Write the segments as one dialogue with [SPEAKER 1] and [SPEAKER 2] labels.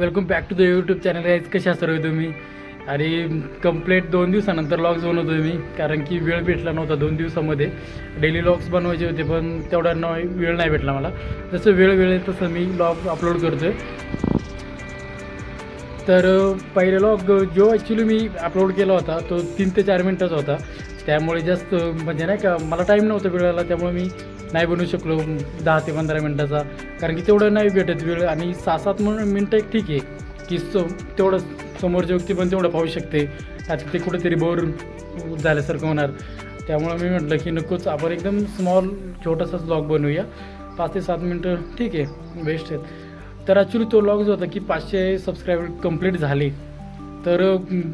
[SPEAKER 1] Welcome back to the YouTube channel आहे कशा सर्व तुम्ही? आणि कंप्लीट दोन दिवसानंतर लॉग्स बनवतो मी कारण की वेळ भेटला नव्हता दोन दिवसामध्ये. डेली लॉग्स बनवायचे होते पण तेवढा न वेळ नाही भेटला मला. जसं वेळ वेळ आहे तसं मी लॉग अपलोड करतो आहे तर पहिले लॉग जो ॲक्च्युली मी अपलोड केला होता तो तीन ते चार मिनटाचा होता. त्यामुळे जास्त म्हणजे नाही का मला टाईम नव्हता वेळाला त्यामुळे मी नाही बनवू शकलो दहा ते पंधरा मिनटाचा. कारण की तेवढं नाही भेटत वेळ आणि सहा सात म्हणून मिनटं एक ठीक आहे की सो तेवढं समोरची व्यक्ती पण तेवढं पाहू शकते. आता ते कुठेतरी बोर झाल्यासारखं होणार. त्यामुळं मी म्हटलं की नकोच आपण एकदम स्मॉल छोटासाच लॉग बनवूया. पाच ते सात मिनटं ठीक आहे बेस्ट आहेत. तर ॲक्च्युली तो लॉग जो होता की पाचशे सबस्क्रायबर कंप्लीट झाले. तर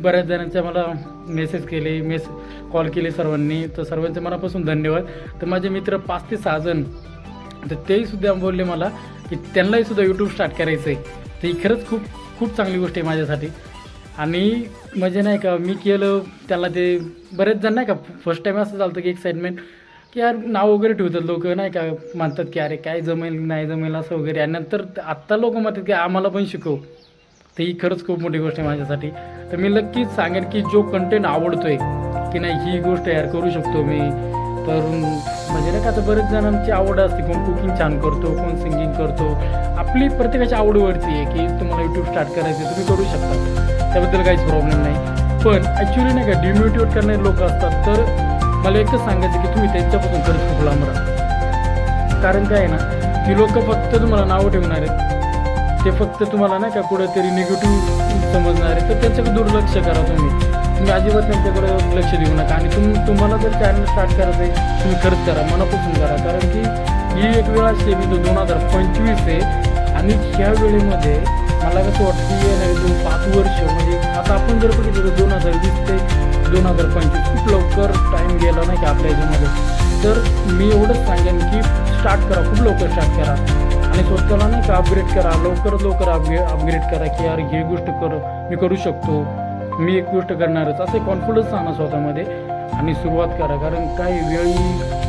[SPEAKER 1] बऱ्याच जणांचे मला मेसेज केले मेस कॉल केले सर्वांनी. तर सर्वांचे मनापासून धन्यवाद. तर माझे मित्र पाच ते सहा जण तर तेही सुद्धा बोलले मला की त्यांनाही सुद्धा यूट्यूब स्टार्ट करायचं आहे तर ही खरंच खूप खूप चांगली गोष्ट आहे माझ्यासाठी. आणि म्हणजे नाही का मी केलं त्याला ते बरेच जण नाही का फर्स्ट टाईम असं चालतं की एक्साइटमेंट की यार नाव वगैरे ठेवतात लोक नाही का म्हणतात की अरे काय जमेल नाही जमेल असं वगैरे. आणि नंतर आत्ता लोक म्हणतात की आम्हाला पण शिकव. तर ही खरंच खूप मोठी गोष्ट आहे माझ्यासाठी. तर मी नक्कीच सांगेन की जो कंटेंट आवडतोय की नाही ही गोष्ट यार करू शकतो मी. तर म्हणजे नाही का आता बरेच जणांची आवड असते. कोण कुकिंग छान करतो कोण सिंगिंग करतो. आपली प्रत्येकाची आवडीवरती आहे की तुम्हाला यूट्यूब स्टार्ट करायचं आहे, तुम्ही करू शकता. त्याबद्दल काहीच प्रॉब्लेम नाही. पण ॲक्च्युली नाही का डिमोटिवेट करणारे लोक असतात. तर मला एकच सांगायचं की तुम्ही त्यांच्यापासून खरंच खूप लांब राहा. कारण काय आहे ना ती लोक फक्त तुम्हाला नावं ठेवणार आहेत. ते फक्त तुम्हाला नाही का कुठेतरी निगेटिव्ह समजणार. आहे तर त्याच्याकडे दुर्लक्ष करा तुम्ही. तुम्ही अजिबात त्यांच्याकडे लक्ष देऊ नका. आणि तुम तुम्हाला जर चॅनल स्टार्ट करायचं आहे तुम्ही खर्च करा. मनापासून करा. कारण की ही एक वेळ असते मी तो दोन हजार पंचवीस आहे. आणि ह्या वेळेमध्ये मला कसं वाटतं की येणारे दोन पाच वर्ष. म्हणजे आता आपण जर बघितलं दोन हजार वीस ते दोन हजार पंचवीस खूप लवकर टाईम गेला नाही का आपल्या याच्यामध्ये. तर मी एवढंच सांगेन की स्टार्ट करा. खूप लवकर स्टार्ट करा. आणि स्वतःला नाही का अपग्रेड करा लवकरात लवकर अपग्रे अपग्रेड करा की यार हे गोष्ट कर मी करू शकतो. मी एक गोष्ट करणारच. असे कॉन्फिडन्स आणा स्वतःमध्ये आणि सुरुवात करा. कारण काही वेळ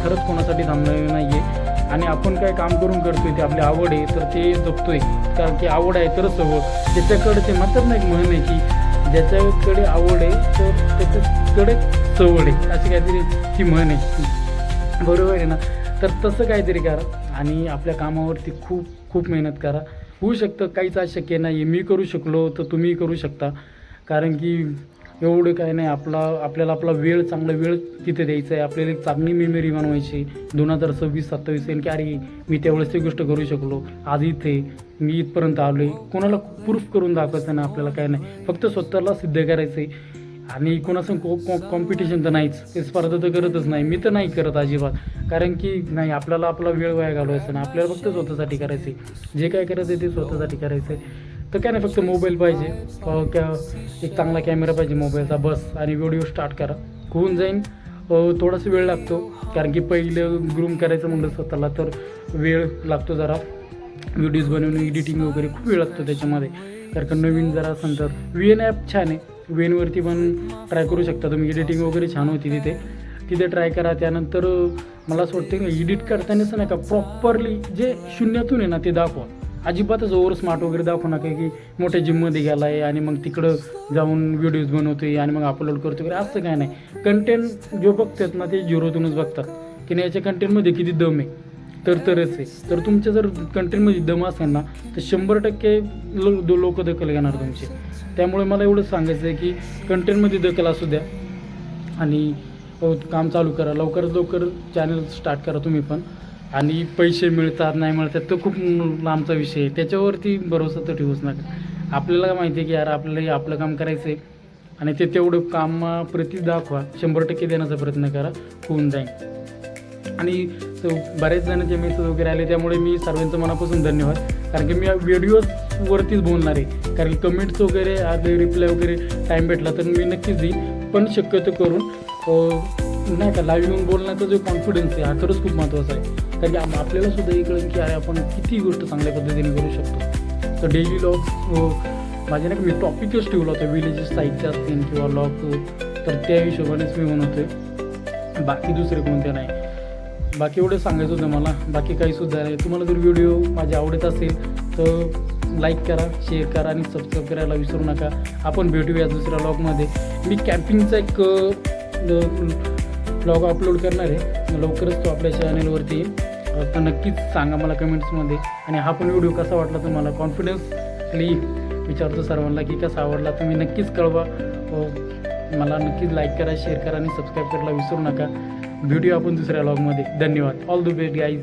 [SPEAKER 1] खरंच कोणासाठी थांबणार नाही आहे आणि आपण काय काम करून करतोय ते आपली आवड आहे तर ते जपतोय. कारण की आवड आहे तरच सवड त्याच्याकडे ते म्हणतात ना एक म्हण आहे की ज्याच्याकडे आवड आहे तर त्याच्याकडे सवड आहे. अशी काहीतरी ती म्हण आहे. बरोबर आहे ना? तर तसं काहीतरी करा आणि आपल्या कामावरती खूप खूप मेहनत करा. होऊ शकतं काहीच अशक्य नाही मी करू शकलो तर तुम्ही करू शकता. कारण की एवढं काय नाही. आपला आपल्याला आपला वेळ चांगला वेळ तिथे द्यायचा आहे. आपल्याला एक चांगली मेमरी बनवायची. दोन हजार सव्वीस सत्तावीस येईल की अरे मी त्यावेळेस ती गोष्ट करू शकलो. आज इथे मी इथपर्यंत आलो आहे कोणाला प्रूफ करून दाखवायचं नाही आपल्याला काय नाही. फक्त स्वतःला सिद्ध करायचं आहे आणि कोणासंग को कॉम्पिटिशन तर नाहीच. ते स्पर्धा तर करतच नाही. मी तर नाही करत अजिबात. कारण की नाही आपल्याला आपला वेळ वाया घालवायचा ना आपल्याला फक्त स्वतःसाठी करायचं आहे जे काय करायचं आहे ते स्वतःसाठी करायचं आहे तर काय नाही फक्त मोबाईल पाहिजे. क्या एक चांगला कॅमेरा पाहिजे मोबाईलचा बस. आणि व्हिडिओ स्टार्ट करा. होऊन जाईन. थोडासा वेळ लागतो. कारण की पहिलं ग्रूम करायचं म्हणलं स्वतःला तर वेळ लागतो जरा. व्हिडिओज बनवणं एडिटिंग वगैरे खूप वेळ लागतो त्याच्यामध्ये. कारण का नवीन जरा असेल तर. व्ही एन ॲप छान आहे. वेनवरती पण ट्राय करू शकता तुम्ही. एडिटिंग वगैरे छान होती तिथे. तिथे ट्राय करा. त्यानंतर मला असं वाटतं की एडिट करतानाच नाही का प्रॉपरली जे शून्यातून आहे ना ते दाखवा. अजिबातच ओव्हर स्मार्ट वगैरे दाखवू नका की मोठ्या जिममध्ये गेला आहे आणि मग तिकडं जाऊन व्हिडिओज बनवतोय आणि मग अपलोड करतो वगैरे. असं काय नाही. कंटेंट जो बघतात ना ते झिरोतूनच बघतात. की नाही याच्या कंटेंटमध्ये किती दम आहे. तर तरच आहे. तर तुमच्या जर कंट्रीमध्ये दम असेल ना तर शंभर टक्के लो दो लोक दखल घेणार तुमचे. त्यामुळे मला एवढंच सांगायचं आहे की कंटेंटमध्ये दखल असू द्या आणि काम चालू करा. लवकरात लवकर चॅनल स्टार्ट करा तुम्ही पण. आणि पैसे मिळतात नाही मिळतात तो खूप लांबचा विषय आहे. त्याच्यावरती भरोसा तर ठेवूच नका. आपल्याला माहिती आहे की यार आपल्याला हे आपलं काम करायचं आहे आणि ते तेवढं कामाप्रती दाखवा. शंभर टक्के देण्याचा प्रयत्न करा. होऊन जाईल. आणि बरेच बऱ्याच जणांचे मेसेज वगैरे आले त्यामुळे मी सर्वांचं मनापासून धन्यवाद. कारण की मी व्हिडिओवरतीच बोलणार आहे. कारण कमेंट्स वगैरे आज रिप्लाय वगैरे टाईम भेटला तर मी नक्कीच देईन. पण शक्यतो करून नाही का लाईव्ह येऊन बोलण्याचा जो कॉन्फिडन्स आहे हा खरंच खूप महत्त्वाचा आहे. कारण की आपल्याला सुद्धा इकडं की अरे आपण किती गोष्ट चांगल्या पद्धतीने करू शकतो. तर डेली लॉग माझे नाही का मी टॉपिकच ठेवला होता. विलेजेस साईडचे असतील किंवा लॉग तर त्या हिशोबानेच मी म्हणतोय. बाकी दुसरे कोणते नाही. बाकी एवढं सांगायचं होतं मला बाकी काही सुद्धा नाही. तुम्हाला जर व्हिडिओ माझे आवडत असेल तर लाईक करा शेअर करा आणि सबस्क्राईब करायला विसरू नका. आपण भेटूया दुसऱ्या ब्लॉगमध्ये मी कॅम्पिंगचा एक ब्लॉग अपलोड करणार आहे. लवकरच तो आपल्या चॅनलवरती येईल. तर नक्कीच सांगा मला कमेंट्समध्ये आणि हा पण व्हिडिओ कसा वाटला तुम्हाला? कॉन्फिडन्सली विचारतो सर्वांना की कसा आवडला. तुम्ही नक्कीच कळवा. हो, मला नक्कीच लाईक करा शेअर करा आणि सबस्क्राईब करायला विसरू नका. भेटूया आपण दुसऱ्या लॉगमध्ये धन्यवाद. All the best guys